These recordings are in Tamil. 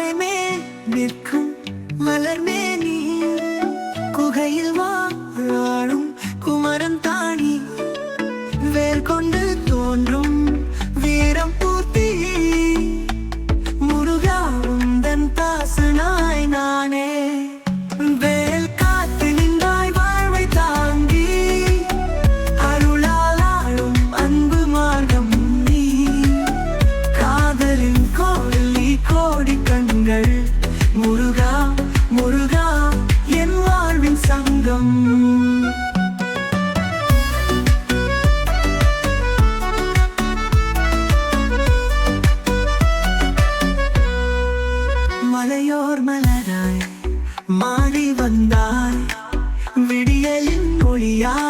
மலைமே நிற்கும் மலர்மே நீ. குகையில் வா மாடி வந்தாய். விடியலின் மொழியாக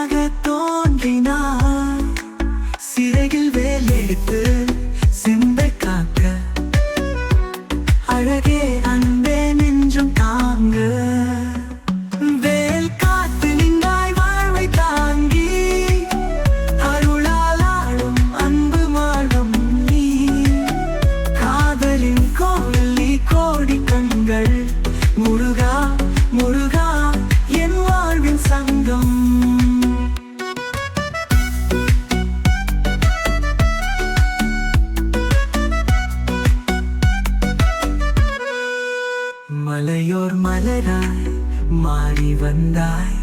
மலையோர் மலராய் மாறி வந்தாய்.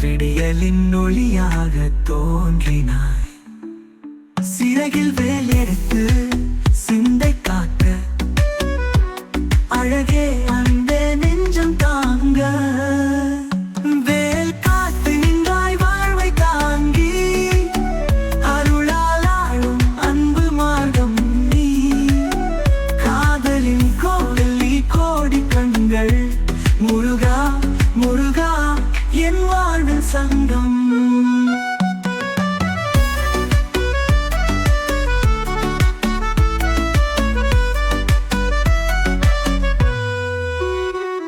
விடியலின் ஒளியாக தோன்றினாய். சிறகில் வேல் எடுத்து சிந்தை காக்க. அழகே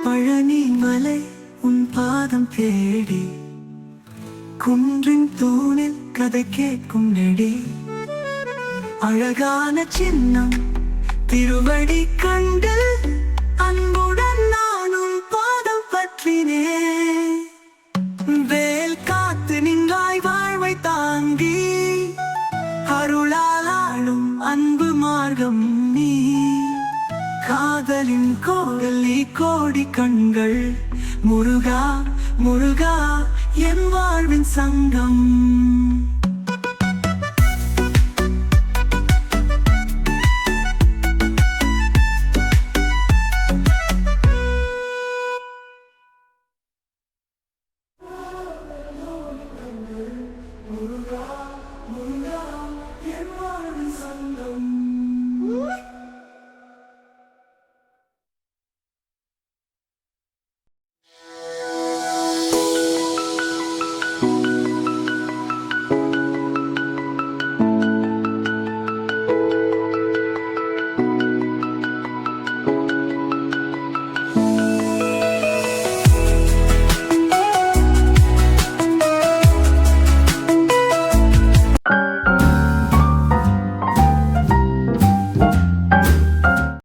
பழனி மலை உன் பாதம் தேடி. குன்றின் தூணில் கதை கேட்கும் நெடி. அழகான சின்னம் திருவடி கண்டு அன்புடன் நானும் பாதம் பற்றினே. வேல் காத்து நின்றாய் வாழ்வை தாங்கி. அருளால் அன்பு மார்க்கம் நீ. காதலின் கோவில் கோடி கண்கள். முருகா முருகா என் வாழ்வின் சங்கம்.